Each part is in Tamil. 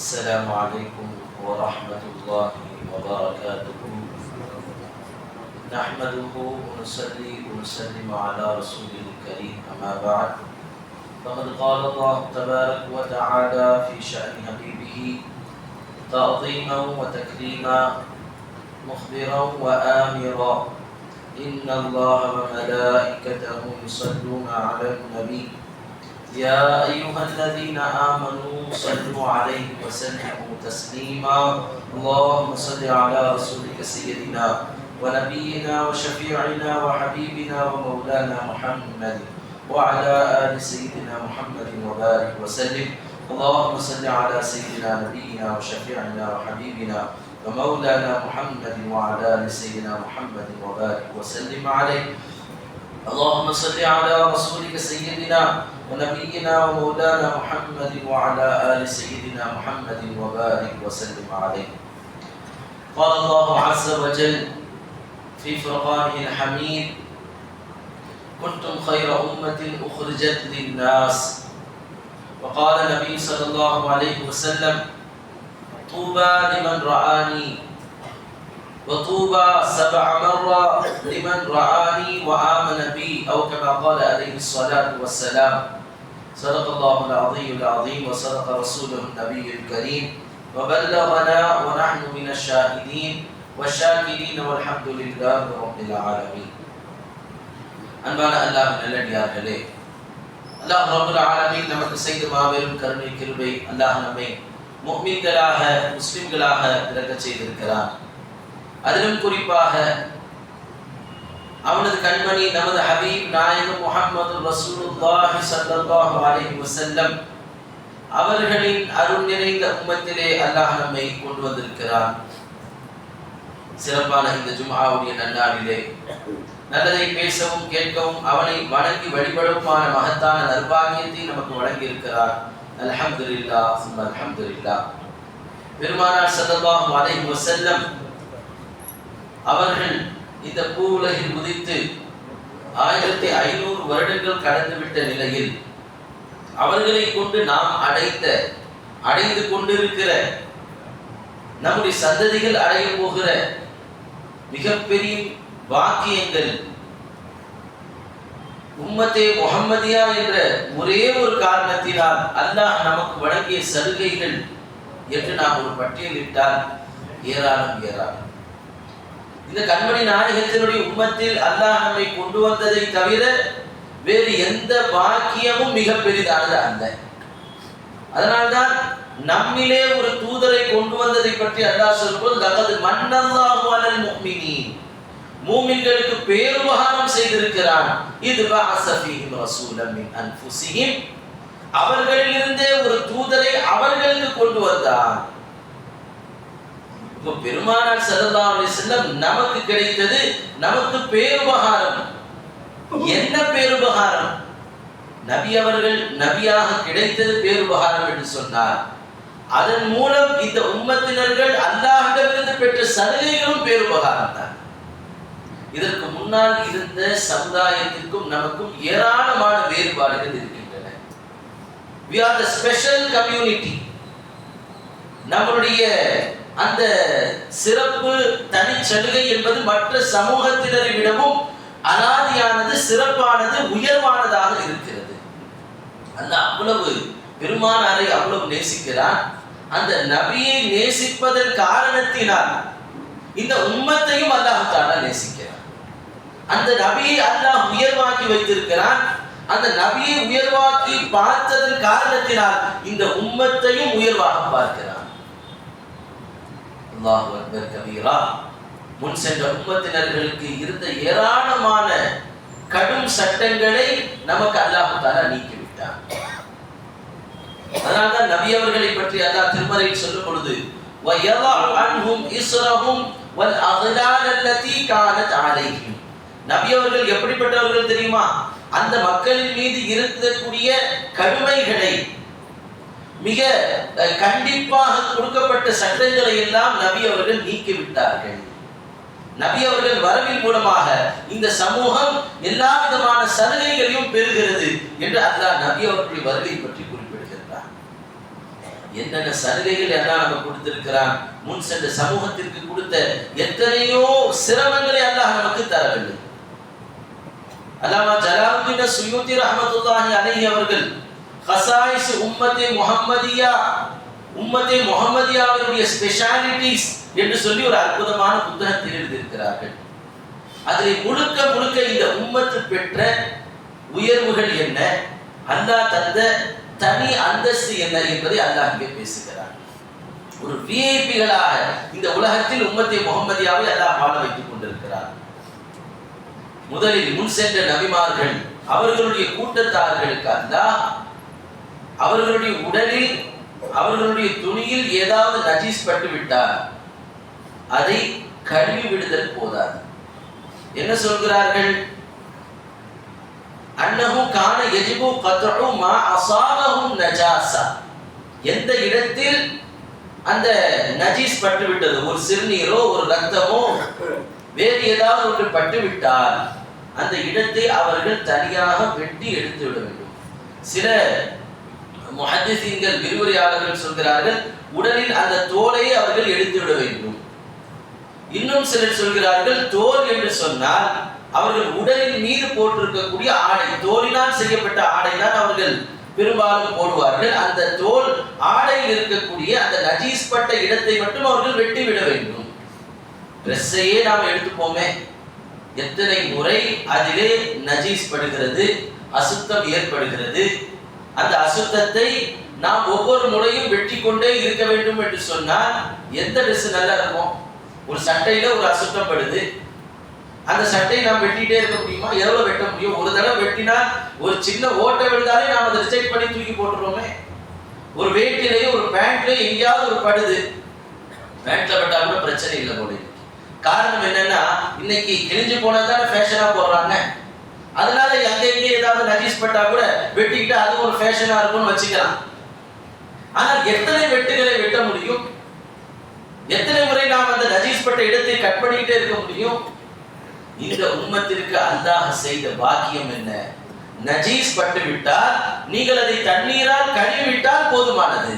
السلام عليكم ورحمة الله وبركاته. نحمده ونصلي ونسلم على رسوله الكريم أما بعد. فقد قال الله تبارك وتعالى في شأن حبيبه تعظيما وتكريما مخبرا وآمرا. إن الله وملائكته يصلون على النبي. يا أيها الذين آمنوا صلوا عليه وسلموا تسليما. اللهم صل على رسولك سيدنا ونبينا وشفيعنا وحبيبنا ومولانا محمد وعلى آل سيدنا محمد وبارك وسلم. اللهم صل على سيدنا نبينا وشفيعنا وحبيبنا ومولانا محمد وعلى آل سيدنا محمد وبارك وسلم عليه. اللهم صل على رسولك سيدنا ونبينا ومولانا محمد وعلى آل سيدنا محمد وبارك وسلم عليه. قال الله عز وجل في فرقانه الحميد كنتم خير أمة أخرجت للناس. وقال النبي صلى الله عليه وسلم طوبى لمن رآني وطوبى سبع مرة لمن رآني وآمن بي أو كما قال عليه الصلاة والسلام صدق الله العظيم العظيم وصدق رسوله النبي الكريم وبلغنا ونحن من الشاهدين والشاكرين والحمد لله رب العالمين அன்பான அல்லாஹ் நல்லடியார்களே அல்லாஹ் ரபுல் ஆலமீன் நமக்கு செய்த மாபெரும் கருணை கிருபை அல்லாஹ் நம்மை முக்மீன்களாக முஸ்லிம்களாக பிறக்கச் செய்திருக்கிறான் அதிலும் குறிப்பாக அவனது கண்மணி நமது ஹபீப் நாயகம் முகமது ரசூலுல்லாஹி ஸல்லல்லாஹு அலைஹி வஸல்லம் அவர்களின் அருள் நிறைந்த உம்மத்திலே அல்லாஹ் நம்மை கொண்டு வந்திருக்கிறார் சிறப்பான இந்த ஜும்ஹாவுடைய நன்னாளிலே நல்லதை பேசவும் கேட்கவும் அவனை வணங்கி வழிபடவுமான மகத்தான நற்பாகியத்தை நமக்கு வழங்கி இருக்கிறார் அல்ஹம்துலில்லா சும்ம இல்லா பெருமானார் ஸல்லல்லாஹு அலைஹி வஸல்லம் அவர்கள் இந்த பூவுலகில் உதித்து ஆயிரத்தி ஐநூறு வருடங்கள் கடந்துவிட்ட நிலையில் அவர்களை கொண்டு நாம் அடைத்த அடைந்து கொண்டிருக்கிற நம்முடைய சந்ததிகள் அடைய போகிற மிகப்பெரிய வாக்கியங்கள் உம்மத்தே முகம்மதியா என்ற ஒரே ஒரு காரணத்தினால் அல்லாஹ் நமக்கு வழங்கிய சலுகைகள் என்று நாம் ஒரு பட்டியலிட்டால் ஏராளம் ஏராளம். இந்த கண்மணி நாயகத்தினுடைய உம்மத்தில் அல்லாஹ் நம்மை கொண்டு வந்ததை தவிர வேறு எந்த பாக்கியமும் மிக பெரிதானது அல்ல. அதனால்தான் நம்மிலே ஒரு தூதரை கொண்டு வந்ததை பற்றி அல்லாஹ் சொல்வது லகது மன்னல்லாஹு அலல் முஃமினீன். மூமின்களுக்கு பேருபகாரம் செய்திருக்கிறான். இது பஅஸஃபீஹிம் ரசூலம் மின் அன்ஃபுஸிஹிம். அவர்களிலிருந்தே ஒரு தூதரை அவர்களுக்கு கொண்டு வந்தான். இப்போ பெருமானார் ஸல்லல்லாஹு செல்லம் நமக்கு கிடைத்தது நமக்கு பேருபகாரம். என்ன பேருபகாரம்? நபி அவர்கள் நபியாக கிடைத்தது பேருபகாரம் என்று சொன்னார். அதன் மூலம் இந்த உம்மத்தினர்கள் அல்லாஹிடமிருந்து பெற்ற சலுகைகளும் பேருபகாரம் தான். இதற்கு முன்னால் இருந்த சமுதாயத்திற்கும் நமக்கும் ஏராளமான வேறுபாடுகள் இருக்கின்றன. We are the special community நம்மளுடைய அந்த சிறப்பு தனிச்சலுகை என்பது மற்ற சமூகத்தினரை விடவும் அனாதியானது சிறப்பானது உயர்வானதாக இருக்கிறது. அந்த அவ்வளவு பெருமானாரை அவ்வளவு நேசிக்கிறான். அந்த நபியை நேசிப்பதன் காரணத்தினால் இந்த உம்மத்தையும் அல்லாஹால நேசிக்கிறான். அந்த நபியை அல்லாஹ் உயர்வாக்கி வைத்திருக்கிறான். அந்த நபியை உயர்வாக்கி பார்த்ததன் காரணத்தினால் இந்த உம்மத்தையும் உயர்வாக பார்க்கிறான். அல்லாஹ் அக்பர் கபீரா முன் சென்ற உம்மத்தினர்களுக்கு இருந்த ஏராளமான கடும் சட்டங்களை நமக்கு அல்லாஹு தாலா நீக்கிவிட்டார் அதனால்தான் நபி அவர்களை பற்றி அல்லாஹ் திருமறையில் சொல்லும் பொழுது நபி அவர்கள் எப்படிப்பட்டவர்கள் தெரியுமா? அந்த மக்களின் மீது இருக்கக்கூடிய கடுமைகளை மிக கண்டிப்பாக கொடுக்கப்பட்ட சட்டங்களை எல்லாம் நபி அவர்கள் நீக்கிவிட்டார்கள். நபி அவர்கள் வரவின் மூலமாக இந்த சமூகம் எல்லா விதமான சலுகைகளையும் பெறுகிறது என்று அல்லாஹ் நபி அவர்களுடைய வருகை பற்றி குறிப்பிடுகின்றார் என்னென்ன சலுகைகள் எல்லாம் நம்ம கொடுத்திருக்கிறான்? முன் சென்ற சமூகத்திற்கு கொடுத்த எத்தனையோ சிரமங்களை அல்லாஹ் நமக்கு தரவில்லை. அல்லாமா ஜலாவுதீன சுயூதி ரஹமத்துல்லாஹி அலைஹி அவர்கள் ஹசாயிஸ் உம்மத்தே முகம்மதியா உம்மத்தே முகமதியாவினுடைய ஸ்பெஷாலிட்டிஸ் என்று சொல்லி ஒரு அற்புதமான புத்தகத்தில் எழுதியிருக்கிறார்கள். அதில் முழுக்க முழுக்க இந்த உம்மத்து பெற்ற உயர்வுகள் என்ன? அல்லாஹ் தந்த தனி அந்தஸ்து என்ன என்பதை அல்லாஹ் இங்கே பேசுகிறார். ஒரு விஐபிகளாக இந்த உலகத்தில் உம்மத்தை முகமதியாவை அல்லாஹ் வாழ வைத்துக் கொண்டிருக்கிறார். முதலில் முன் சென்ற நபிமார்கள் அவர்களுடைய கூட்டத்தார்களுக்கு அல்லாஹ் அவர்களுடைய உடலில் அவர்களுடைய துணியில் ஏதாவது நஜீஸ் பட்டுவிட்டால் அதை கழுவி விடுதல் போதாது. என்ன சொல்கிறார்கள்? அன்னஹு கான எஜிபு கத்ரு மா அசாபஹும் நஜாசா. எந்த இடத்தில் அந்த நஜீஸ் பட்டு விட்டது ஒரு சிறுநீரோ ஒரு ரத்தமோ வேறு ஏதாவது ஒன்று பட்டு விட்டால் அந்த இடத்தை அவர்கள் தனியாக வெட்டி எடுத்து விட வேண்டும். சில முஹத்திசீன்கள் விரிவுரையாளர்கள் சொல்கிறார்கள் உடலில் அந்த தோலை அவர்கள் எடுத்து விட வேண்டும். இன்னும் சிலர் சொல்கிறார்கள் தோல் என்று சொன்னால் அவர்கள் உடலின் மீது போட்டிருக்கக்கூடிய ஆடை தோலினால் செய்யப்பட்ட ஆடை தான் அவர்கள் பெரும்பாலும் போடுவார்கள். அந்த தோல் ஆடையில் இருக்கக்கூடிய அந்த நஜீஸ் பட்ட இடத்தை மட்டும் அவர்கள் வெட்டி விட வேண்டும். ட்ரெஸ்ஸையே நாம் எடுத்துப்போமே. எத்தனை முறை அதிலே நஜீஸ் படுகிறது அசுத்தம் ஏற்படுகிறது அந்த அசுத்தத்தை நாம் ஒவ்வொரு முறையும் வெட்டி கொண்டே இருக்க வேண்டும் என்று சொன்னால் எந்த ட்ரெஸ் நல்லா இருக்கும்? ஒரு சட்டையில ஒரு அசுத்தம் படுது. அந்த சட்டையை நாம் வெட்டிட்டே இருக்க முடியுமா? எவ்வளவு வெட்ட முடியும்? ஒரு தடவை வெட்டினா ஒரு சின்ன ஓட்டை விழுந்தாலே நாம் அதை ரிஜெக்ட் பண்ணி தூக்கி போட்டுருவோமே. ஒரு வேட்டிலேயே ஒரு பேண்ட்லயே எங்கேயாவது ஒரு படுது. பேண்ட்ல பட்டா கூட பிரச்சனை இல்லை போல காரணம் என்னன்னா இன்னைக்கு கிழிஞ்சு போனதான ஃபேஷனா போடுறாங்க. அதனால அங்க இங்க ஏதாவது நஜீஸ் பட்டா கூட வெட்டிக்கிட்டு அது ஒரு ஃபேஷனா இருக்கும்னு வச்சுக்கலாம். ஆனால் எத்தனை வெட்டுகளை வெட்ட முடியும்? எத்தனை முறை நாம் அந்த நஜீஸ் பட்ட இடத்தை கட் பண்ணிக்கிட்டே இருக்க முடியும்? இந்த உம்மத்திற்கு அல்லாஹ் செய்த பாக்கியம் என்ன? நஜீஸ் பட்டு விட்டால் நீங்கள் அதை தண்ணீரால் கழுவிவிட்டால் போதுமானது.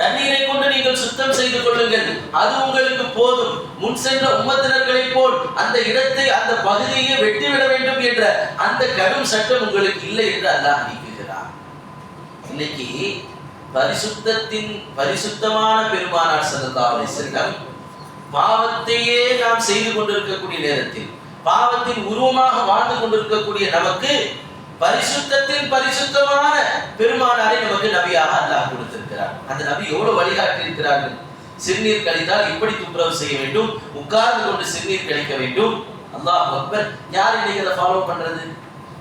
தண்ணீரை கொண்டு நீங்கள் சுத்தம் செய்து கொள்ளுங்கள். அது உங்களுக்கு போதும். முன் சென்ற உம்மத்தினர்களை போல் அந்த இடத்தை அந்த பகுதியை வெட்டிவிட வேண்டும் என்ற அந்த கடும் சட்டம் உங்களுக்கு இல்லை என்று அல்லாஹ் நீக்குகிறார் இன்னைக்கு பரிசுத்தத்தின் பரிசுத்தமான பெருமானார் ஸல்லல்லாஹு செல்லம் பாவத்தையே நாம் செய்து கொண்டிருக்கக்கூடிய நேரத்தில் பாவத்தின் உருவமாக வாழ்ந்து கொண்டிருக்கக்கூடிய நமக்கு பரிசுத்தத்தின் பரிசுத்தமான பெருமானாரை நமக்கு நபியாக அல்லாஹ் கொடுத்திருக்கிறார். அந்த நபி எவ்வளவு வழிகாட்டி இருக்கிறார்கள் சிறுநீர் கழித்தால் இப்படி துப்புரவு செய்ய வேண்டும்? உட்கார்ந்து கொண்டு சிறுநீர் கழிக்க வேண்டும்? அல்லாஹ் அக்பர் யார் இன்னைக்கு அதை ஃபாலோ பண்றது?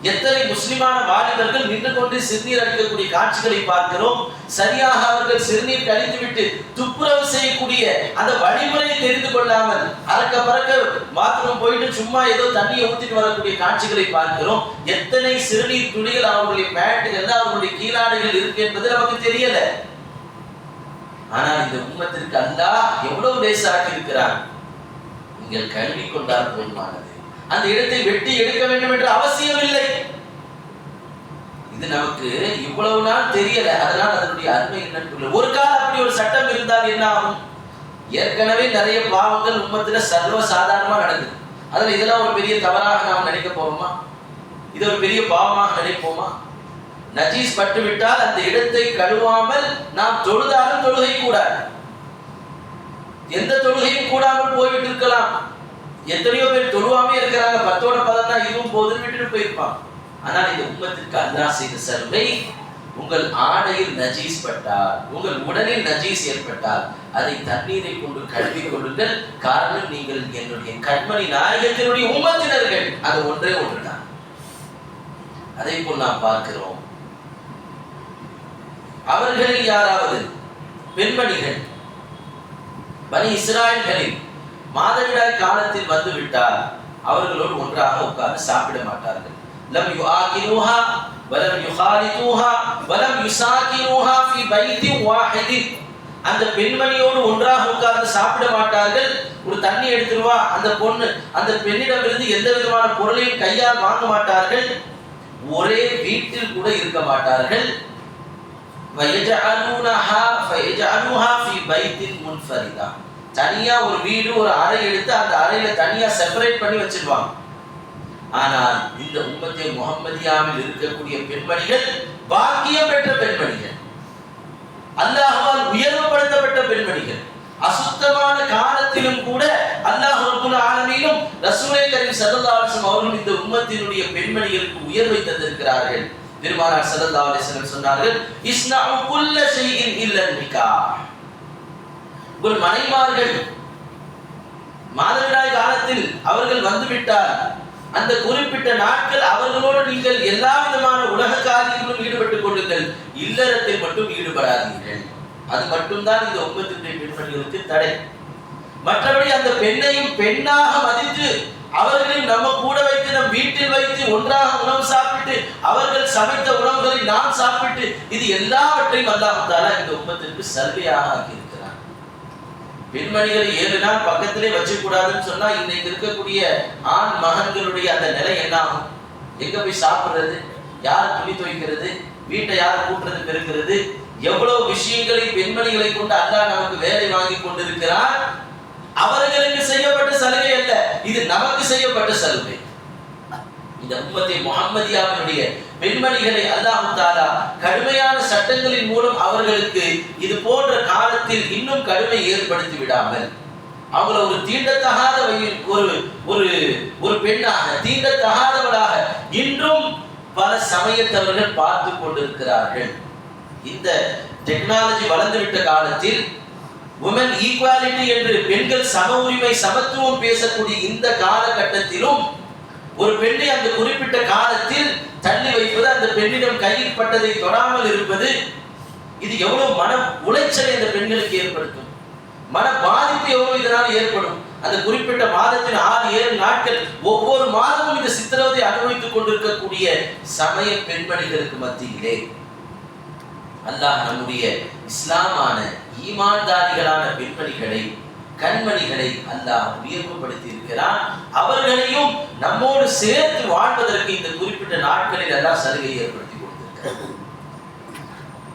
எத்தனை முஸ்லிமான வாலிபர்கள் நின்று கொண்டு சிறுநீர் அடிக்கக்கூடிய காட்சிகளை பார்க்கிறோம்? சரியாக அவர்கள் சிறுநீர் கழித்துவிட்டு துப்புரவு செய்யக்கூடிய அந்த வழிமுறையை தெரிந்து கொள்ளாமல் அறக்க பறக்க பாத்ரூம் போயிட்டு சும்மா ஏதோ தண்ணியை ஊற்றிட்டு வரக்கூடிய காட்சிகளை பார்க்கிறோம். எத்தனை சிறுநீர் துணிகள் அவர்களுடைய பேண்ட்டுகள் அவர்களுடைய கீழாடைகள் இருக்கு என்பது நமக்கு தெரியல. ஆனால் இந்த உண்மத்திற்கு அல்லா எவ்வளவு லேசாக்கி இருக்கிறார் நீங்கள் கல்வி கொண்டால் போதுமானது. அந்த இடத்தை வெட்டி எடுக்க வேண்டும் என்ற அவசியம் இல்லை இது நமக்கு இவ்வளவு நாள் தெரியல. அதனால் அதனுடைய அருமை என்னன்னு ஒரு காலம் அப்படி ஒரு சட்டம் இருந்தால் என்ன ஆகும்? ஏற்கனவே நிறைய பாவங்கள் உம்மத்துல சர்வ சாதாரணமா நடக்குது. அதுல இதெல்லாம் ஒரு பெரிய தவறாக நாம் நினைக்க போறோமா? இது ஒரு பெரிய பாவமாக நினைப்போமா? நஜீஸ் பட்டு விட்டால் அந்த இடத்தை கழுவாமல் நாம் தொழுதாலும் தொழுகை கூடாது எந்த தொழுகையும் கூடாமல் போய்விட்டு இருக்கலாம். எத்தனையோ பேர் தொழுவாமே இருக்கிறாங்க. பத்தோட பதம் தான் இதுவும் போதுன்னு விட்டுட்டு போயிருப்பான் ஆனால் இந்த உம்மத்திற்கு அல்லாஹ் செய்த சர்வை உங்கள் ஆடையில் நஜீஸ் பட்டால் உங்கள் உடலில் நஜீஸ் ஏற்பட்டால் அதை தண்ணீரை கொண்டு கழுவி கொள்ளுங்கள். காரணம் நீங்கள் என்னுடைய கண்மணி நாயகத்தினுடைய உம்மத்தினர்கள். அது ஒன்றே ஒன்றுதான். அதை போல் நாம் பார்க்கிறோம். அவர்களில் யாராவது பெண்மணிகள் பனி இஸ்ராயல்களில் மாதவிடாய் காலத்தில் வந்து விட்டால் அவர்களோடு ஒன்றாக உட்கார்ந்து சாப்பிட மாட்டார்கள். லம் யுஆகினுஹா வலம் யுஹாலிதுஹா வலம் யுசாகினுஹா ஃபி பைத்தி வாஹிதின். அந்த பெண்மணியோடு ஒன்றாக உட்கார்ந்து சாப்பிட மாட்டார்கள். ஒரு தண்ணி எடுத்துருவா அந்த பொண்ணு அந்த பெண்ணிடம் இருந்து எந்த விதமான பொருளையும் கையால் வாங்க மாட்டார்கள். ஒரே வீட்டில் கூட இருக்க மாட்டார்கள். வயஜஅலூனஹா அனுஹா ஃபி பைத்தின் முன்ஃபரிதா. தனியா ஒரு வீடு ஒரு அறை எடுத்து அந்த அறையில தனியா செப்பரேட் பண்ணி வச்சிருவாங்க. ஆனால் இந்த உம்மத்தை முகம்மதியாவில் இருக்கக்கூடிய பெண்மணிகள் பாக்கியம் பெற்ற பெண்மணிகள் அல்லாஹால் உயர்வுபடுத்தப்பட்ட பெண்மணிகள் அசுத்தமான காலத்திலும் கூட அல்லாஹ் ரப்புல் ஆலமீனும் ரசூலை கரீம் ஸல்லல்லாஹு அலைஹி இந்த உம்மத்தினுடைய பெண்மணிகளுக்கு உயர்வை தந்திருக்கிறார்கள். பெருமானார் ஸல்லல்லாஹு அலைஹி சொன்னார்கள் இஸ்லாம் குல்ல ஷைஇன் இல்ல நிக்கா உங்கள் மனைமார்கள் மாதவிடாய் காலத்தில் அவர்கள் வந்துவிட்டார். அந்த குறிப்பிட்ட நாட்கள் அவர்களோடு நீங்கள் எல்லா விதமான உலக காரியங்களும் ஈடுபட்டுக் கொள்ளுங்கள். இல்லறத்தில் மட்டும் ஈடுபடாதீர்கள். அது மட்டும்தான் இந்த உம்மத்தினுடைய பெண்மணிகளுக்கு தடை. மற்றபடி அந்த பெண்ணையும் பெண்ணாக மதித்து அவர்களையும் நம்ம கூட வைத்து நம் வீட்டில் வைத்து ஒன்றாக உணவு சாப்பிட்டு அவர்கள் சமைத்த உணவுகளை நாம் சாப்பிட்டு இது எல்லாவற்றையும் அல்லாஹ் இந்த உம்மத்திற்கு சலுகையாக ஆக்கியிருக்கிறார் பெண்மணிகளை ஏழு நாள் பக்கத்திலே வச்சுக்கூடாதுன்னு சொன்னா இன்னைக்கு இருக்கக்கூடிய ஆண் மகன்களுடைய அந்த நிலை என்ன ஆகும்? எங்க போய் சாப்பிடுறது? யார் துணி துவைக்கிறது? வீட்டை யார் கூட்டுறது பெருக்கிறது? எவ்வளவு விஷயங்களை பெண்மணிகளை கொண்டு அல்லா நமக்கு வேலை வாங்கி கொண்டிருக்கிறார் அவர்களுக்கு செய்யப்பட்ட சலுகை அல்ல. இது நமக்கு செய்யப்பட்ட சலுகை. இந்த உம்மத்தை முகம்மதியாவினுடைய பெண்மணிகளை அல்லாஹு தாலா கடுமையான சட்டங்களின் மூலம் அவர்களுக்கு இது போன்ற காலத்தில் இன்னும் கடுமை ஏற்படுத்தி விடாமல் அவங்களை ஒரு தீண்டத்தகாத ஒரு ஒரு ஒரு பெண்ணாக தீண்டத்தகாதவளாக இன்றும் பல சமயத்தவர்கள் பார்த்து கொண்டிருக்கிறார்கள். இந்த டெக்னாலஜி வளர்ந்துவிட்ட காலத்தில் உமன் ஈக்குவாலிட்டி என்று பெண்கள் சம உரிமை சமத்துவம் பேசக்கூடிய இந்த காலகட்டத்திலும் ஒரு பெண்ணை அந்த குறிப்பிட்ட காலத்தில் தள்ளி வைப்பது அந்த பெண்ணிடம் கையில் பட்டதை தொடாமல் இருப்பது இது எவ்வளவு மன உளைச்சலை அந்த பெண்களுக்கு ஏற்படுத்தும். மன பாதிப்பு எவ்வளவு இதனால் ஏற்படும். அந்த குறிப்பிட்ட மாதத்தின் ஆறு ஏழு நாட்கள் ஒவ்வொரு மாதமும் இந்த சித்திரவதை அனுபவித்துக் கொண்டிருக்கக்கூடிய சமய பெண்மணிகளுக்கு மத்தியிலே அல்லாஹ் நம்முடைய இஸ்லாமான ஈமான்தாரிகளான பெண்மணிகளை கண்மணிகளை அல்லாஹ் உயர்வுபடுத்தி இருக்கிறான் அவர்களையும் நம்மோடு சேர்த்து வாழ்வதற்கு இந்த குறிப்பிட்ட நாட்களில் அல்லாஹ் சலுகை ஏற்படுத்தி கொடுத்திருக்கிறார்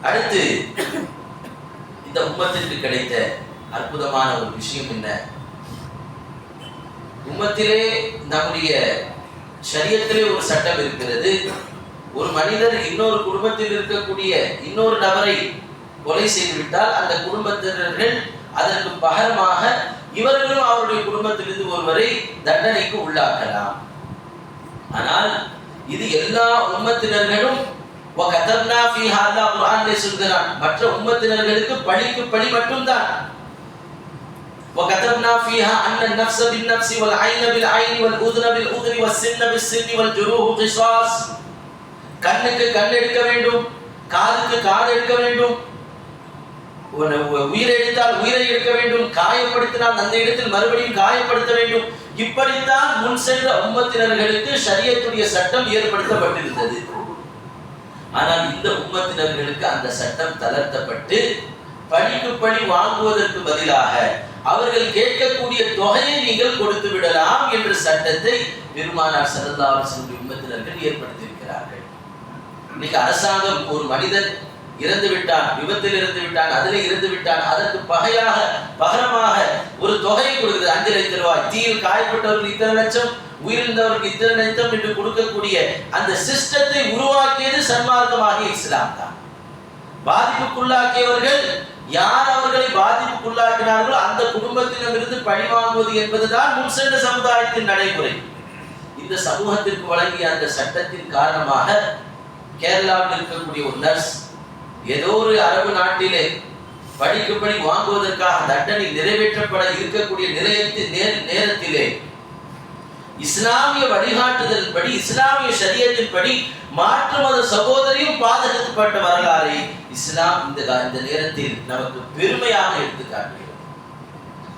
அடுத்து இந்த உம்மத்திற்கு கிடைத்த அற்புதமான ஒரு விஷயம் என்ன? உம்மத்திலே நம்முடைய சரியத்திலே ஒரு சட்டம் இருக்கிறது. ஒரு மனிதர் இன்னொரு குடும்பத்தில் இருக்கக்கூடிய இன்னொரு நபரை கொலை செய்துவிட்டால் அந்த குடும்பத்தினர்கள் அதற்கு பகரமாக இவர்களும் அவருடைய குடும்பத்திலிருந்து ஒருவரை தண்டனைக்கு உள்ளாக்கலாம் ஆனால் இது எல்லா உம்மத்தினர்களும் وَكَتَبْنَا فِيهَا அல்லாஹ் குர்ஆனிலே சொல்கிறான் மற்ற உம்மத்தினர்களுக்கு பழிக்கு பழி மட்டும்தான் وكتبنا فيها أن النفس بالنفس والعين بالعين والأذن بالأذن والسن بالسن والجروح قصاص கண்ணுக்கு கண் எடுக்க வேண்டும் காதுக்கு காது எடுக்க வேண்டும் உன- உ- உயிரை எடுத்தால் உயிரை எடுக்க வேண்டும். காயப்படுத்தினால் அந்த இடத்தில் மறுபடியும் காயப்படுத்த வேண்டும். இப்படித்தான் முன் சென்ற உம்மத்தினர்களுக்கு சரியத்துடைய சட்டம் ஏற்படுத்தப்பட்டிருந்தது. ஆனால் இந்த உம்மத்தினர்களுக்கு அந்த சட்டம் தளர்த்தப்பட்டு பணிக்கு பணி வாங்குவதற்கு பதிலாக அவர்கள் கேட்கக்கூடிய தொகையை நீங்கள் கொடுத்து விடலாம் என்ற சட்டத்தை பெருமானார் சல்லல்லாஹு அலைஹி உம்மத்தினர்கள் ஏற்படுத்தியிருக்கிறார்கள். இன்னைக்கு அரசாங்கம் ஒரு மனிதன் இறந்து விட்டான் விபத்தில் இறந்து விட்டான் அதிலே இறந்து விட்டான். அதற்கு பகையாக பகரமாக ஒரு தொகையை கொடுக்குது. அஞ்சு லட்சம் ரூபாய் தீயில் காயப்பட்டவர்கள் இத்தனை லட்சம் உயிரிழந்தவருக்கு இத்தனை லட்சம் என்று கொடுக்கக்கூடிய அந்த சிஸ்டத்தை உருவாக்கியது சன்மார்க்கமாகிய இஸ்லாம் தான். பாதிப்புக்குள்ளாக்கியவர்கள் யார் அவர்களை பாதிப்புக்குள்ளாக்கினார்களோ அந்த குடும்பத்திடமிருந்து பழி வாங்குவது என்பதுதான் முன்சென்ற சமுதாயத்தின் நடைமுறை. இந்த சமூகத்திற்கு வழங்கிய அந்த சட்டத்தின் காரணமாக கேரளாவில் இருக்கக்கூடிய ஒரு நர்ஸ் ஏதோ ஒரு அரபு நாட்டிலே படிக்கும்படி வாங்குவதற்காக தண்டனை நிறைவேற்றப்பட இருக்கக்கூடிய நிலையத்தின் நேரத்திலே இஸ்லாமிய வழிகாட்டுதல் படி இஸ்லாமிய ஷரியத்தின்படி மாற்று மத சகோதரியும் பாதுகாக்கப்பட்ட வரலாறை இஸ்லாம் இந்த இந்த நேரத்தில் நமக்கு பெருமையாக எடுத்து காட்டுகிறது.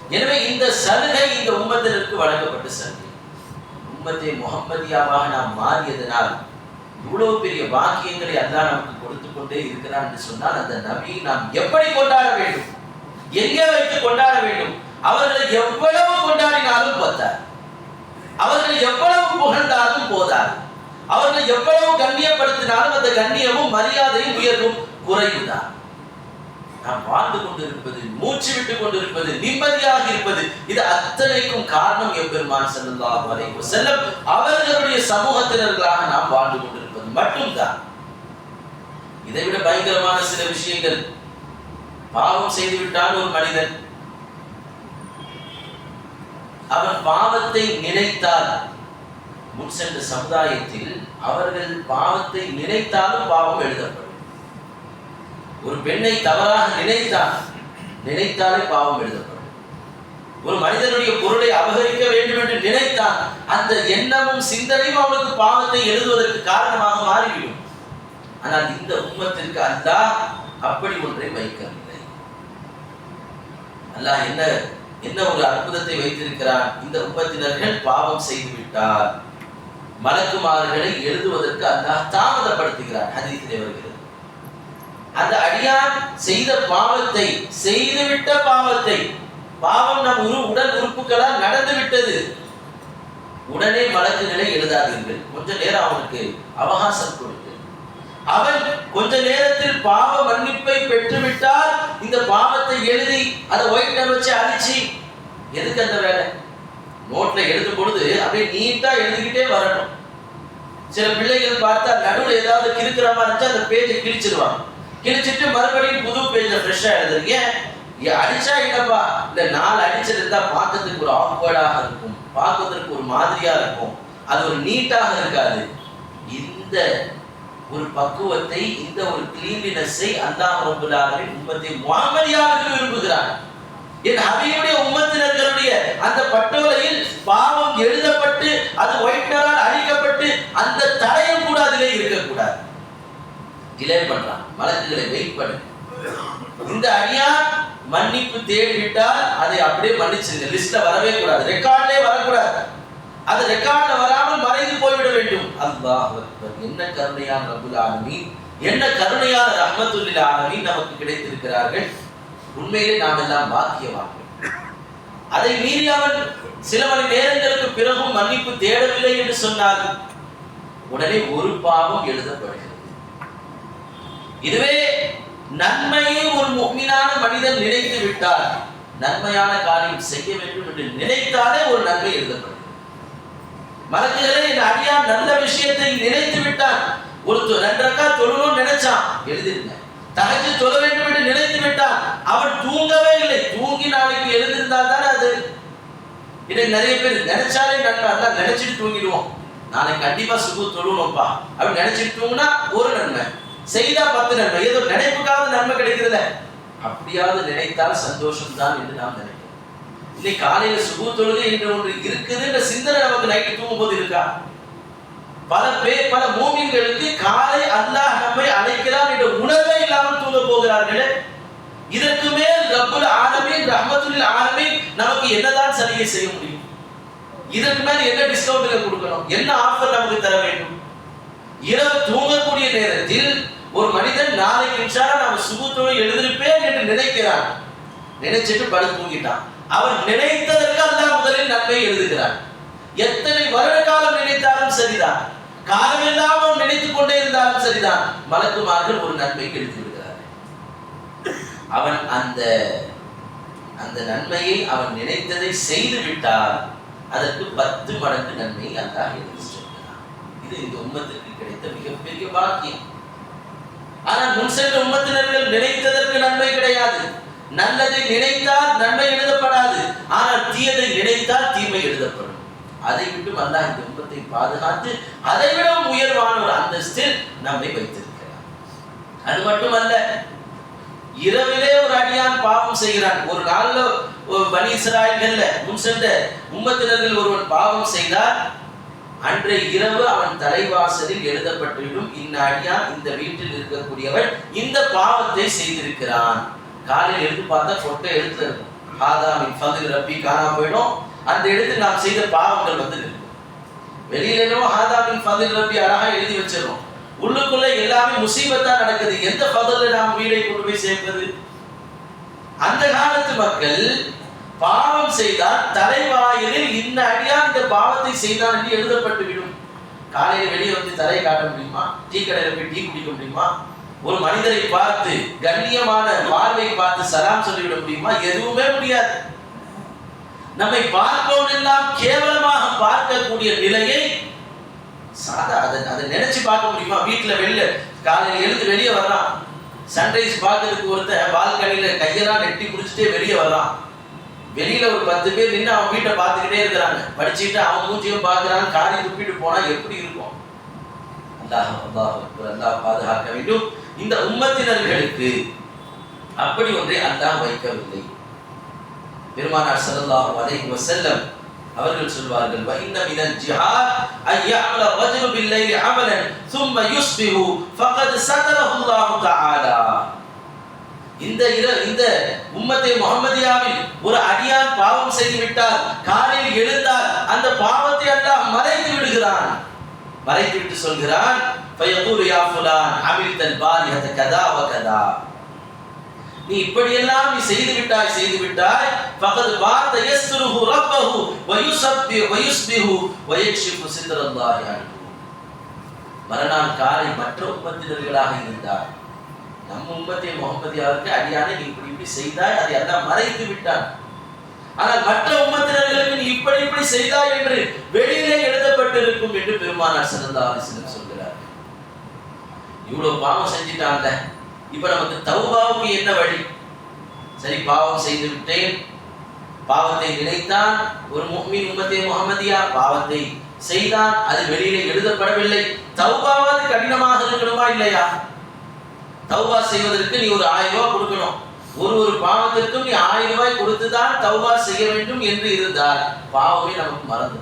எனவே இந்த சலுகை இந்த உம்மத்தினருக்கு வழங்கப்பட்ட சலுகை. உம்மத்தை முகம்மதியாவாக நாம் மாறியதனால் இவ்வளவு பெரிய வாக்கியங்களை அல்லா நமக்கு கொடுத்து கொண்டே இருக்கிறான் என்று சொன்னால் அந்த நபியை நாம் எப்படி கொண்டாட வேண்டும்? எங்கே வைத்து கொண்டாட வேண்டும்? அவர்களை எவ்வளவு கொண்டாடினாலும் பத்தார் அவர்களை எவ்வளவு புகழ்ந்தாலும் போதாது. அவர்கள் எவ்வளவு கண்ணியப்படுத்தினாலும் அந்த கண்ணியமும் மரியாதையும் உயர்வும் குறைவுதான். நாம் வாழ்ந்து கொண்டிருப்பது மூச்சு விட்டு கொண்டிருப்பது நிம்மதியாக இருப்பது இது அத்தனைக்கும் காரணம் எம்பெருமான் ஸல்லல்லாஹு அலைஹி அவர்களுடைய சமூகத்தினர்களாக நாம் வாழ்ந்து கொண்டிருக்கிறோம். மட்டும்தான். இதை விட பயங்கரமான சில விஷயங்கள். பாவம் செய்துவிட்டால் ஒரு மனிதன். அவன் பாவத்தை நினைத்தால் முன் சென்ற சமுதாயத்தில் அவர்கள் பாவத்தை நினைத்தாலும் பாவம் எழுதப்படும். ஒரு பெண்ணை தவறாக நினைத்தால் நினைத்தாலே பாவம் எழுதப்படும். ஒரு மனிதனுடைய பொருளை அபகரிக்க வேண்டும் என்று நினைத்தால் அந்த எண்ணமும் சிந்தனையும் அவனுக்கு பாவத்தை எழுதுவதற்கு காரணமாக மாறிவிடும். ஆனால் இந்த உம்மத்திற்கு அல்லாஹ் அப்படி ஒன்றை வைக்கவில்லை. அல்லாஹ் என்ன என்ன ஒரு அற்புதத்தை வைத்திருக்கிறான்? இந்த உம்மத்தினர்கள் பாவம் செய்து விட்டார் மலக்குமார்களை எழுதுவதற்கு அல்லாஹ் தாமதப்படுத்துகிறார் ஹதீஸிலே வருகிறது. அந்த அடியான் செய்த பாவத்தை செய்துவிட்ட பாவத்தை பாவம் நம் உரு உடல் உறுப்புகளால் நடந்து விட்டது உடனே வழக்குகளை எழுதாதீர்கள். கொஞ்ச நேரம் அவனுக்கு அவகாசம் கொடுத்து. அவன் கொஞ்ச நேரத்தில் பாவ மன்னிப்பை பெற்றுவிட்டால் இந்த பாவத்தை எழுதி அதை ஒயிட் வச்சு அழிச்சு எதுக்கு அந்த வேலை? நோட்ல எழுதும் பொழுது அப்படியே நீட்டா எழுதிக்கிட்டே வரணும். சில பிள்ளைகள் பார்த்தா நடுவில் ஏதாவது கிறுக்கிற மாதிரி இருந்துச்சு அந்த பேஜை கிழிச்சிருவாங்க. கிழிச்சிட்டு மறுபடியும் புது பேஜை ஃப்ரெஷ்ஷாக எழுதுறீங்க. அடிச்சா என்னப்பா இந்த நாலு அடிச்சிருந்தா பார்க்கறதுக்கு ஒரு ஆக்வர்டாக இருக்கும். பார்க்கறதுக்கு ஒரு மாதிரியா இருக்கும். அது ஒரு நீட்டாக இருக்காது. இந்த ஒரு பக்குவத்தை இந்த ஒரு கிளீன்லினஸை அல்லாஹ் ரப்பல் உம்மத்தை முஹம்மதியாவுக்கு விரும்புகிறார். என் அவையுடைய உம்மத்தினர்களுடைய அந்த பட்டோலையில் பாவம் எழுதப்பட்டு அது ஒயிட்னரால் அழிக்கப்பட்டு அந்த தடையும் கூட அதிலே இருக்கக்கூடாது. டிலே பண்றான். வழக்குகளை வெயிட் பண்ணு. இந்த அடியார் மன்னிப்பு தேடிவிட்டால் அதை அப்படியே மன்னிச்சிருங்க. லிஸ்ட்ல வரவே கூடாது. ரெக்கார்ட்லயே வரக்கூடாது. அது ரெக்கார்ட்ல வராமல் மறைந்து போய்விட வேண்டும். அல்லாஹ் என்ன கருணையான ரபுல் ஆலமீன். என்ன கருணையான ரஹ்மத்துல்லில் ஆலமீன் நமக்கு கிடைத்திருக்கிறார்கள். உண்மையிலே நாம் எல்லாம் பாக்கியவான்கள். அதை மீறி அவன் சில மணி நேரங்களுக்கு பிறகும் மன்னிப்பு தேடவில்லை என்று சொன்னால் உடனே ஒரு பாவம் எழுதப்படுகிறது. இதுவே நன்மையை ஒரு முக்மீனான மனிதன் நினைத்து விட்டார் நன்மையான காரியம் செய்ய வேண்டும் என்று நினைத்தாலே ஒரு நன்மை எழுதப்படுகிறது மலக்குகளே இந்த அடியான் நல்ல விஷயத்தை நினைத்து விட்டார் ஒரு ரெண்டரைக்கா தொழுவும் நினைச்சான். எழுதிருங்க. தகச்சு தொழ வேண்டும் என்று நினைத்து விட்டான். அவன் தூங்கவே இல்லை. தூங்கி நாளைக்கு எழுந்திருந்தால் தானே அது? இன்னைக்கு நிறைய பேர் நினைச்சாலே நன்மை. அதான் நினைச்சிட்டு தூங்கிடுவோம். நாளைக்கு கண்டிப்பா சுகு தொழுவணும்ப்பா அப்படி நினைச்சிட்டு தூங்கினா ஒரு நன்மை. செய்தா பத்து நன்மை ஏதோ நினைப்புக்காவது நன்மை கிடைக்கிறதுல அப்படியாவது நினைத்தால் சந்தோஷம் தான் என்று நாம் நினைக்கிறோம். இன்னைக்கு காலையில சுகு தொழுகை என்று ஒன்று இருக்குதுன்ற சிந்தனை நமக்கு நைட்டு தூங்கும் போது இருக்கா? பல பேர் பல மூமின்களுக்கு காலை அல்லாஹ் நம்மை அழைக்கிறான் என்ற உணர்வே இல்லாமல் தூங்க போகிறார்களே. இதற்கு மேல் ரப்புல் ஆலமீன் ரஹமத்துல் ஆலமீன் நமக்கு என்னதான் சலுகை செய்ய முடியும்? இதற்கு மேல் என்ன டிஸ்கவுண்ட் கொடுக்கணும்? என்ன ஆஃபர் நமக்கு தர வேண்டும்? இரவு தூங்கக்கூடிய நேரத்தில் ஒரு மனிதன் நாளைக்கு இன்ஷால்லா நாம சுகுத்தோடு எழுதிருப்பேன் என்று நினைக்கிறான். நினைச்சிட்டு படு தூங்கிட்டான். அவர் நினைத்ததற்கு அல்லாஹ் முதலில் நன்மை எழுதுகிறான். எத்தனை வருட காலம் நினைத்தாலும் சரிதான். காலம் இல்லாமல் நினைத்துக் கொண்டே இருந்தாலும் சரிதான். மலக்குமார்கள் ஒரு நன்மை எழுதி விடுகிறார் அவன் அந்த அந்த நன்மையை அவன் நினைத்ததை செய்து விட்டால் அதற்கு பத்து மடங்கு நன்மை அல்லாஹ் எழுதி சொல்கிறான் இது இந்த உம்மத்திற்கு கிடைத்த மிகப்பெரிய பாக்கியம். ஆனால் முன் சென்ற உம்மத்தினர்கள் நினைத்ததற்கு நன்மை கிடையாது. நல்லதை நினைத்தால் நன்மை எழுதப்படாது. ஆனால் தீயதை நினைத்தால் தீமை எழுதப்படும். அதை விட்டு அல்லாஹ் இந்த உம்மத்தை பாதுகாத்து அதை விட உயர்வான ஒரு அந்தஸ்தில் நம்மை வைத்திருக்கிறார். அது மட்டுமல்ல இரவிலே ஒரு அடியான் பாவம் செய்கிறான். ஒரு நாளில் ஒரு முன் சென்ற உம்மத்தினர்கள் ஒருவன் பாவம் செய்தால் அன்றைய இரவு அவன் தலைவாசலில் எழுதப்பட்டுவிடும் இந்த அடியான் இந்த வீட்டில் இருக்கக்கூடியவன் இந்த பாவத்தை செய்திருக்கிறான். காலையில் எடுத்து பார்த்தா ஃபோட்டோ எடுத்து இருக்கும். ஆதாமின் ஃபதில் ரப்பி காணாம போயிடும். அந்த இடத்தில் நாம் செய்த பாவங்கள் வந்து இருக்கும் வெளியில என்னவோ ஆதாமின் ஃபதில் ரப்பி அழகா எழுதி வச்சிடறோம் உள்ளுக்குள்ள எல்லாமே முசீபத்தா நடக்குது. எந்த பதில நாம் வீடை கொண்டு போய் சேர்ப்பது? அந்த காலத்து மக்கள் பாவம் செய்தால் தலைவாயிலில் இந்த அடியான் இந்த பாவத்தை செய்தான் என்று எழுதப்பட்டு விடும் காலையில் வெளியே வந்து தலையை காட்ட முடியுமா? டீ கடையில் போய் டீ குடிக்க முடியுமா? ஒரு மனிதரை பார்த்து கண்ணியமான பார்வை பார்த்து சலாம் சொல்லிவிட முடியுமா? எதுவுமே முடியாது. நம்மை பார்ப்பவனெல்லாம் கேவலமாக பார்க்கக்கூடிய நிலையை சாதா அதை அதை நினைச்சு பார்க்க முடியுமா? வீட்டில் வெளில காலையில் எழுந்து வெளியே வர்றான். சன்ரைஸ் பார்க்கறதுக்கு ஒருத்தன் பால்கனியில் கையெல்லாம் நெட்டி குடிச்சிட்டே வெளியே வர்றான். வெளியில ஒரு பத்து பேர் நின்று அவன் வீட்டை பார்த்துக்கிட்டே இருக்கிறாங்க படிச்சுட்டு அவன் மூஞ்சியும் பார்க்கறாங்க காரி துப்பிட்டு போனா எப்படி இருக்கும் அல்லாஹ் அல்லாஹ் அக்பர், அல்லாஹ் பாதுகாக்க வேண்டும் இந்த உம்மத்தினர்களுக்கு அப்படி ஒன்றை அல்லாஹ் வைக்கவில்லை பெருமானார் ஸல்லல்லாஹு அலைஹி வஸல்லம் அவர்கள் சொல்வார்கள் வ இன்ன மினல் ஜிஹாத் அன் يعمل الرجل بالليل عملا ثم يصبح فقد ستره الله تعالى இந்த இந்த உம்மத்தை முகமதியாவில் ஒரு அடியான் பாவம் செய்து விட்டால் காலில் எழுந்தால் அந்த பாவத்தை அல்லாஹ் மறைத்து விடுகிறான். மறைத்து விட்டு சொல்கிறான் ஃபயகூல் யா ஃபுலான் பாரி பாரிஹத கதா வ கதா. நீ இப்படியெல்லாம் நீ செய்து விட்டாய் செய்து விட்டாய் ஃபகத் பாத யஸ்ருஹு ரப்பஹு வ யுசப்பி வ யுஸ்பிஹு வ யக்ஷிஃபு சித்ரல்லாஹி மறுநாள் காலை மற்ற உம்மத்தினர்களாக இருந்தார். நம்ம உம்மத்தை முகமதியாருக்கு அடியான நீ இப்படி இப்படி செய்தாய் அதை எல்லாம் மறைத்து விட்டான். ஆனால் மற்ற உம்மத்தினர்களுக்கு நீ இப்படி இப்படி செய்தாய் என்று வெளியிலே எழுதப்பட்டிருக்கும் என்று பெருமானார் சிறந்த ஆலோசனை சொல்கிறார். இவ்வளவு பாவம் செஞ்சுட்டான்ல இப்ப நமக்கு தௌபாவுக்கு என்ன வழி? சரி பாவம் செய்து விட்டேன். பாவத்தை நினைத்தான். ஒரு முஃமின் உம்மத்தே முகமதியா பாவத்தை செய்தான். அது வெளியிலே எழுதப்படவில்லை. தௌபாவது கடினமாக இருக்கணுமா இல்லையா? தௌபா செய்வதற்கு நீ ஒரு ஆயிரம் ரூபாய் கொடுக்கணும். ஒரு ஒரு பாவத்திற்கும் நீ ஆயிரம் ரூபாய் கொடுத்துதான் தௌபா செய்ய வேண்டும் என்று இருந்தால் பாவமே நமக்கு மறந்து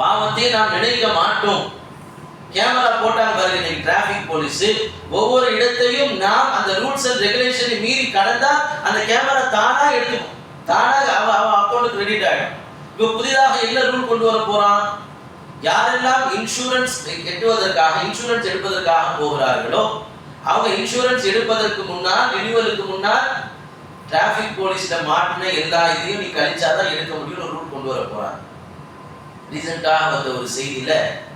பாவத்தை நாம் நினைக்க மாட்டோம். கேமரா போட்டாங்க பாருங்க இன்னைக்கு டிராபிக் போலீஸ் ஒவ்வொரு இடத்தையும் நாம் அந்த ரூல்ஸ் அண்ட் ரெகுலேஷனை மீறி கடந்தா அந்த கேமரா தானா எடுத்துக்கும். தானாக அவ அவ அக்கௌண்ட்டுக்கு கிரெடிட் ஆகிடும் இப்போ புதிதாக என்ன ரூல் கொண்டு வர போறான்? யாரெல்லாம் இன்சூரன்ஸ் கட்டுவதற்காக இன்சூரன்ஸ் எடுப்பதற்காக போகிறார்களோ அவங்க இன்சூரன்ஸ் எடுப்பதற்கு முன்னால் ரினியூவலுக்கு முன்னால் டிராஃபிக் போலீஸ்ல மாட்டின எல்லா இதையும் நீ கழிச்சாதான் எடுக்க முடியும்னு ரூல் கொண்டு வர போறாங்க. ரீசெண்டாக வந்த ஒரு செய்தியில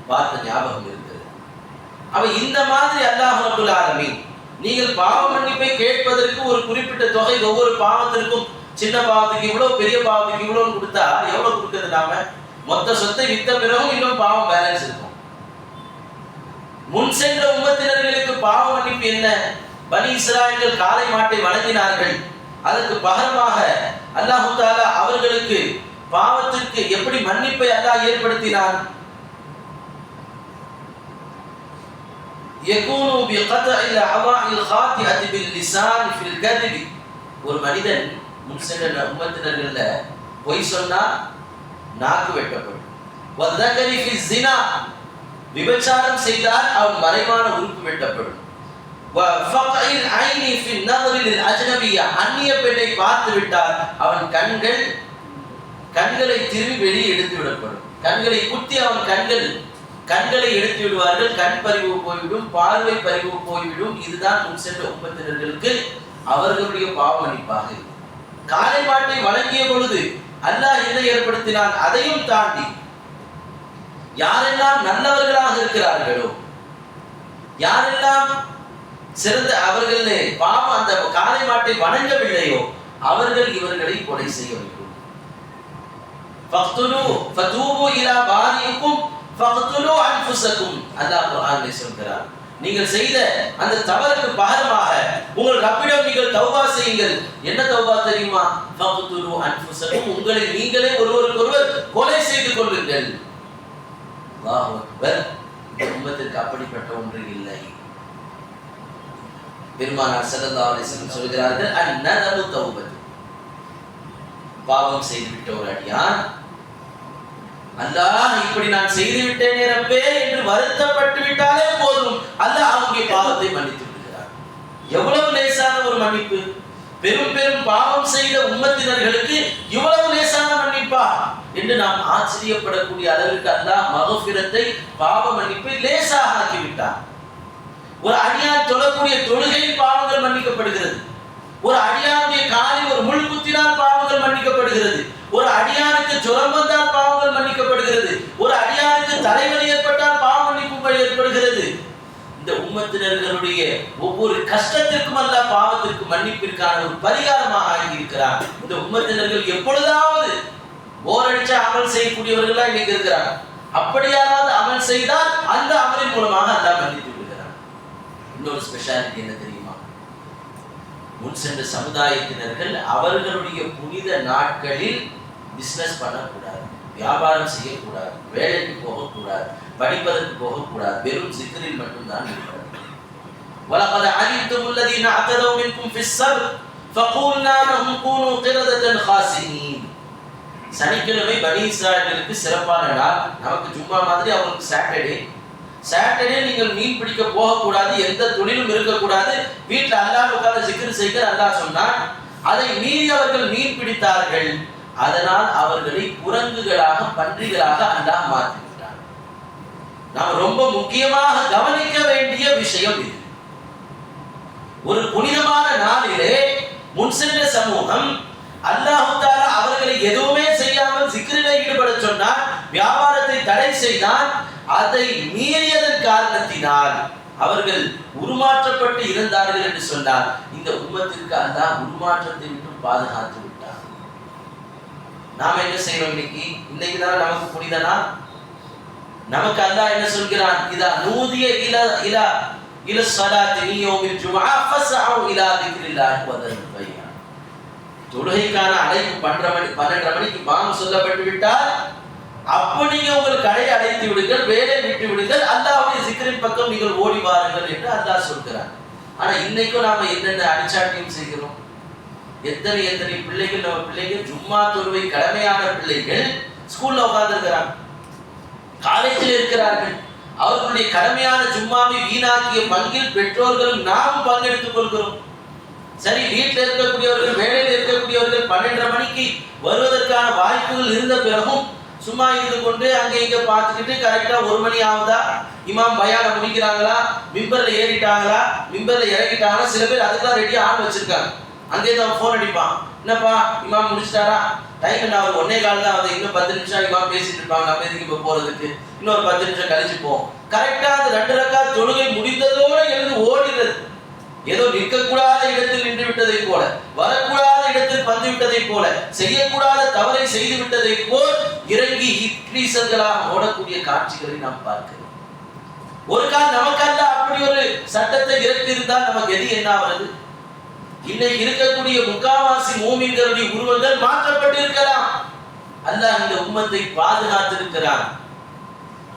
பார்த்த ஞாபகம் இருக்குது. அவ இந்த மாதிரி அல்லாஹ் ரபுல் ஆலமீன் நீங்கள் பாவ மன்னிப்பை கேட்பதற்கு ஒரு குறிப்பிட்ட தொகை ஒவ்வொரு பாவத்திற்கும் சின்ன பாவத்துக்கு இவ்வளவு பெரிய பாவத்துக்கு இவ்வளவு கொடுத்தா எவ்வளவு கொடுக்கறது நாம? மொத்த சொத்தை வித்த பிறகும் இன்னும் பாவம் பேலன்ஸ் இருக்கும் முன் சென்ற உம்மத்தினர்களுக்கு பாவ மன்னிப்பு என்ன பனி இஸ்ராயல்கள் காளை மாட்டை வழங்கினார்கள் அதற்கு பகரமாக அல்லாஹு தாலா அவர்களுக்கு பாவத்திற்கு எப்படி மன்னிப்பை அல்லாஹ் ஏற்படுத்தினான் يكون بقطع الأعضاء الخاطئة باللسان في الكذب ஒரு மனிதன் முன் சென்ற உம்மத்தினர்கள்ல பொய் சொன்னா நாக்கு வெட்டப்படும். விபச்சாரம் செய்தால் அவன் மறைவான உறுப்பு வெட்டப்படும். அந்நிய பெண்ணை பார்த்து விட்டால் அவன் கண்கள் கண்களை திரும்பி வெளியே எடுத்து விடப்படும். கண்களை குத்தி அவன் கண்கள் கண்களை எடுத்து விடுவார்கள். கண் பறிவு போய்விடும் பார்வை பறிவு போய்விடும். இதுதான் முன் சென்ற உம்பத்தினர்களுக்கு அவர்களுடைய பாவமளிப்பாக காலை மாட்டை வழங்கிய பொழுது அல்லாஹ் என்ன ஏற்படுத்தினான் அதையும் தாண்டி யாரெல்லாம் நல்லவர்களாக இருக்கிறார்களோ யாரெல்லாம் சிறந்த அவர்களே பாவம் அந்த காலை மாட்டை வணங்கவில்லையோ அவர்கள் இவர்களை கொலை செய்ய வேண்டும். அல்லாஹ் சொல்கிறார் நீங்கள் செய்த அந்த தவறுக்கு பகரமாக உங்கள் ரப்பிடம் நீங்கள் தௌபா செய்யுங்கள். என்ன தௌபா தெரியுமா? ஃபக்துலு அன்ஃபுசக்கும் உங்களை நீங்களே ஒருவருக்கொருவர் கொலை செய்து கொள்ளுங்கள். அல்லாஹ் அக்பர் உம்மத்திற்கு அப்படிப்பட்ட ஒன்று இல்லை. பெருமானார் ஸல்லல்லாஹு அலைஹி வஸல்லம் சொல்கிறார்கள் அந்நதபு தௌபத். பாவம் செய்து விட்ட ஒரு அடியான். அல்லாஹ் இப்படி நான் செய்து விட்டேனே ரப்பே வருத்தப்பட்டு விட்டாலே போதும். அல்ல அவனுடைய பாவத்தை மன்னித்து விடுகிறார் எவ்வளவு லேசான ஒரு மன்னிப்பு. பெரும் பெரும் பாவம் செய்த உம்மத்தினர்களுக்கு இவ்வளவு லேசான மன்னிப்பா? என்று நாம் ஆச்சரியப்படக்கூடிய அளவிற்கு அல்லாஹ் மகஃபிரத்தை பாவ மன்னிப்பை லேசாக ஆக்கிவிட்டார் ஒரு அடியார் தொழக்கூடிய தொழுகையில் பாவங்கள் மன்னிக்கப்படுகிறது. ஒரு அடியாருடைய காலில் ஒரு முள் குத்தினால் பாவங்கள் மன்னிக்கப்படுகிறது. ஒரு அடியாருக்கு ஜுரம் வந்தால் பாவங்கள் மன்னிக்கப்படுகிறது. ஒரு அடியாருக்கு தலைவலி ஏற்பட்ட ஏற்படுகிறது. இந்த உம்மத்தினர்களுடைய ஒவ்வொரு கஷ்டத்திற்கும் அல்ல பாவத்திற்கு மன்னிப்பிற்கான ஒரு பரிகாரமாக ஆகியிருக்கிறார் இந்த உம்மத்தினர்கள் எப்பொழுதாவது போர் அடிச்சா அமல் செய்யக்கூடியவர்களா இன்னைக்கு இருக்கிறாங்க. அப்படியாவது அமல் செய்தால் அந்த அமலின் மூலமாக அல்லாஹ் மன்னித்து விடுகிறார் இன்னொரு ஸ்பெஷாலிட்டி என்ன தெரியுமா? முன் சென்ற சமுதாயத்தினர்கள் அவர்களுடைய புனித நாட்களில் பிசினஸ் பண்ணக்கூடாது வியாபாரம் செய்யக்கூடாது வேலைக்கு போகக்கூடாது படிப்பதற்கு போகக்கூடாது வெறும் சிக்கரில் மட்டும்தான் இருக்கிறது وَلَقَدْ عَلِمْتُمُ الَّذِينَ اعْتَدَوْا مِنكُمْ فِي السَّبْتِ فَقُلْنَا لَهُمْ كُونُوا قِرَدَةً خَاسِئِينَ சனிக்கிழமை பனி இஸ்ராயலுக்கு சிறப்பான நாள் நமக்கு ஜும்மா மாதிரி அவங்களுக்கு சாட்டர்டே சாட்டர்டே நீங்கள் மீன் பிடிக்க போகக்கூடாது எந்த தொழிலும் இருக்கக்கூடாது வீட்டில் அல்லாஹ் உட்கார்ந்து சிக்கர் செய்கிற அல்லாஹ் சொன்னான் அதை மீறி அவர்கள் மீன் பிடித்தார்கள் அதனால் அவர்களை குரங்குகளாக பன்றிகளாக அல்லாஹ் மாற்றிவிட்டார் நாம் ரொம்ப முக்கியமாக கவனிக்க வேண்டிய விஷயம் இது. ஒரு புனிதமான நாளிலே முன் சென்ற சமூகம் அல்லாஹு அவர்களை எதுவுமே செய்யாமல் சிக்கரிலே ஈடுபட சொன்னார் வியாபாரத்தை தடை செய்தான் அதை மீறியதன் காரணத்தினால் அவர்கள் உருமாற்றப்பட்டு இருந்தார்கள் என்று சொன்னார் இந்த உம்மத்திற்கு அல்லாஹ் உருமாற்றத்தை விட்டு பாதுகாத்து விட்டார் நாம என்ன செய்யணும் இன்னைக்கு? இன்னைக்கு தான் நமக்கு புனிதனா? நமக்கு அல்லாஹ் என்ன சொல்கிறான்? இதா நூதிய இல இல இல ஸலாத்தி மின் யௌமில் ஜும்ஆ ஃபஸ்அவு இலா திக்ரில்லாஹி வ தர்ல் பையா. தொழுகைக்கான அழைப்பு பன்னெண்டு மணி பன்னெண்டரை மணிக்கு பாங்கு சொல்லப்பட்டு விட்டால் அப்போ நீங்கள் உங்கள் கடையை அடைத்து விடுங்கள் வேலை விட்டு விடுங்கள் அல்லாஹ்வுடைய சிக்கரின் பக்கம் நீங்கள் ஓடி வாருங்கள் என்று அல்லாஹ் சொல்கிறார் ஆனால் இன்னைக்கும் நாம் என்னென்ன அடிச்சாட்டியும் செய்கிறோம்? எத்தனை எத்தனை பிள்ளைகள் நம்ம பிள்ளைகள் ஜும்மா தொழுவை கடமையான பிள்ளைகள் ஸ்கூல்ல உட்கார்ந்துருக்கிறாங்க. காலேஜில் இருக்கிறார்கள். அவர்களுடைய கடமையான ஜும்மாவை வீணாக்கிய பங்கில் பெற்றோர்களும் நாமும் பங்கெடுத்துக் கொள்கிறோம். சரி வீட்டில் இருக்கக்கூடியவர்கள் வேலையில் இருக்கக்கூடியவர்கள் பன்னெண்டரை மணிக்கு வருவதற்கான வாய்ப்புகள் இருந்த பிறகும் சும்மா இருந்து கொண்டு அங்கே இங்கே பார்த்துக்கிட்டு கரெக்டாக ஒரு மணி ஆகுதா? இமாம் பயால முடிக்கிறாங்களா? மிம்பரில் ஏறிட்டாங்களா? மிம்பரில் இறங்கிட்டாங்களா? சில பேர் அதுதான் ரெடியாக ஆன் வச்சிருக்காங்க. அங்கே தான் ஃபோன் அடிப்பான். என்னப்பா இமாம் முடிச்சிட்டாரா? டைம் என்ன அவர் ஒன்னே கால் தான் ஆகுது இன்னும் பத்து நிமிஷம் இமாம் பேசிட்டு இருப்பாங்க நம்ம எதுக்கு இப்போ போறதுக்கு. இன்னொரு பத்து நிமிஷம் கழிச்சு போவோம். கரெக்டா அந்த ரெண்டு ரக்கா தொழுகை முடிந்ததோட எழுந்து ஓடுகிறது ஏதோ நிற்கக்கூடாத இடத்தில் நின்று விட்டதை போல வரக்கூடாத இடத்தில் வந்து விட்டதை போல செய்யக்கூடாத தவறை செய்து விட்டதை போல் இறங்கி இப்ளீசர்களாக ஓடக்கூடிய காட்சிகளை நாம் பார்க்கிறோம். ஒரு கால் நமக்கல்ல அப்படி ஒரு சட்டத்தை இறக்கி இருந்தால் நமக்கு எது என்ன ஆகிறது? இன்னைக்கு இருக்கக்கூடிய முக்காவாசி மூமின்களுடைய உருவங்கள் மாற்றப்பட்டிருக்கலாம். அல்லாஹ் இந்த உம்மத்தை பாதுகாத்திருக்கிறான்.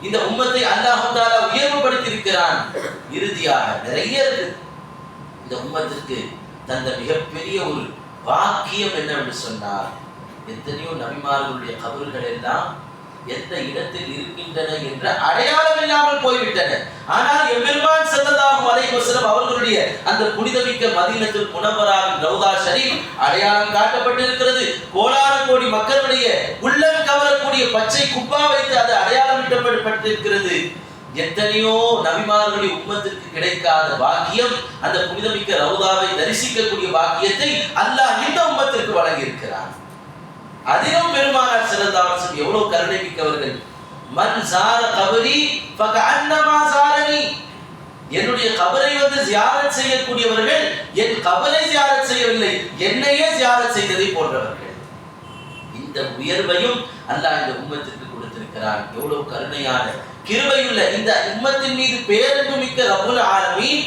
இந்த உம்மத்தை அல்லாஹ் தாலா உயர்வுபடுத்தியிருக்கிறான். இறுதியாக நிறைய இருக்கு. இந்த உம்மத்திற்கு தந்த மிகப்பெரிய ஒரு வாக்கியம் என்னவென்று சொன்னார் எத்தனையோ நபிமார்களுடைய கபல்கள் எல்லாம் எந்த இடத்தில் இருக்கின்றன என்ற அடையாளம் இல்லாமல் போய்விட்டன. ஆனால் எம்பெருமான் செல்லதாகும் அலை வசனம் அவர்களுடைய அந்த புனிதமிக்க மதீனத்தில் புனவராகும் ரவுதா ஷரீப் அடையாளம் காட்டப்பட்டிருக்கிறது. கோடான கோடி மக்களுடைய உள்ளம் கவரக்கூடிய பச்சை குப்பா வைத்து அது அடையாளம் இட்டப்பட்டிருக்கிறது. எத்தனையோ நபிமார்களுடைய உம்மத்திற்கு கிடைக்காத பாக்கியம் அந்த புனிதமிக்க ரவுதாவை தரிசிக்கக்கூடிய பாக்கியத்தை அல்லாஹ் இந்த உம்மத்திற்கு வழங்கியிருக்கிறான். அதிலும் பெருமானார் சிறந்தாவசம் எவ்வளவு கருணை மிக்கவர்கள். மன் சார கபரி அன்னமா சாரணி என்னுடைய கபரை வந்து ஜியாரத் செய்யக்கூடியவர்கள் என் கபரை ஜியாரத் செய்யவில்லை என்னையே ஜியாரத் செய்ததை போன்றவர்கள். இந்த உயர்வையும் அல்லாஹ் இந்த உம்மத்திற்கு கொடுத்திருக்கிறான். எவ்வளவு கருணையான கிருபையுள்ள இந்த உம்மத்தின் மீது பேரன்பு மிக்க ரபுல் ஆலமீன்.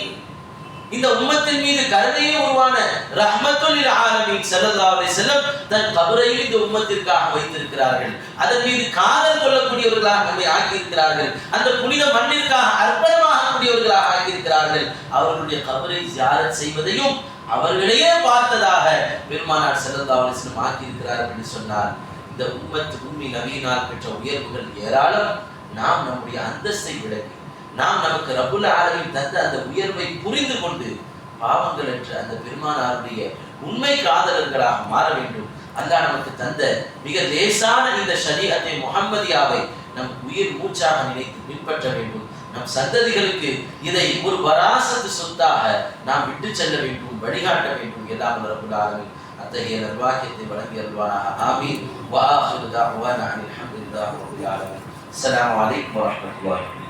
இந்த உம்மத்தின் மீது கருணையே உருவான ரஹ்மத்துல் ஆலமின் செல்லல்லா அலை செல்லம் தன் கபரையில் இந்த உம்மத்திற்காக வைத்திருக்கிறார்கள். அதன் மீது காதல் கொள்ளக்கூடியவர்களாக நம்மை ஆக்கியிருக்கிறார்கள். அந்த புனித மண்ணிற்காக அர்ப்பணமாகக்கூடியவர்களாக ஆக்கியிருக்கிறார்கள். அவர்களுடைய கபரை ஜியாரத் செய்வதையும் அவர்களையே பார்த்ததாக பெருமானார் செல்லல்லா அலை செல்லம் ஆக்கியிருக்கிறார்கள் என்று சொன்னார். இந்த உம்மத்து உண்மை நவீனால் பெற்ற உயர்வுகள் ஏராளம். நாம் நம்முடைய அந்தஸ்தை விளக்கி நாம் நமக்கு ரபுல் ஆலமின் தந்த அந்த உயர்வை புரிந்து கொண்டு பாவங்கள் என்ற அந்த பெருமானாருடைய உண்மை காதலர்களாக மாற வேண்டும். அல்லாஹ் நமக்கு தந்த மிக லேசான இந்த ஷரீஅத்தை முகம்மதியாவை நம் உயிர் மூச்சாக நினைத்து பின்பற்ற வேண்டும். நம் சந்ததிகளுக்கு இதை ஒரு வராசத்து சொத்தாக நாம் விட்டு செல்ல வேண்டும் வழிகாட்ட வேண்டும். எல்லாம் ரபுல் ஆலமின். அத்தகைய நிர்வாகியத்தை வழங்கி அல்வானாக ஆமீன். வஆஹிரு தஅவானா அனில் ஹம்துலில்லாஹி ரப்பில்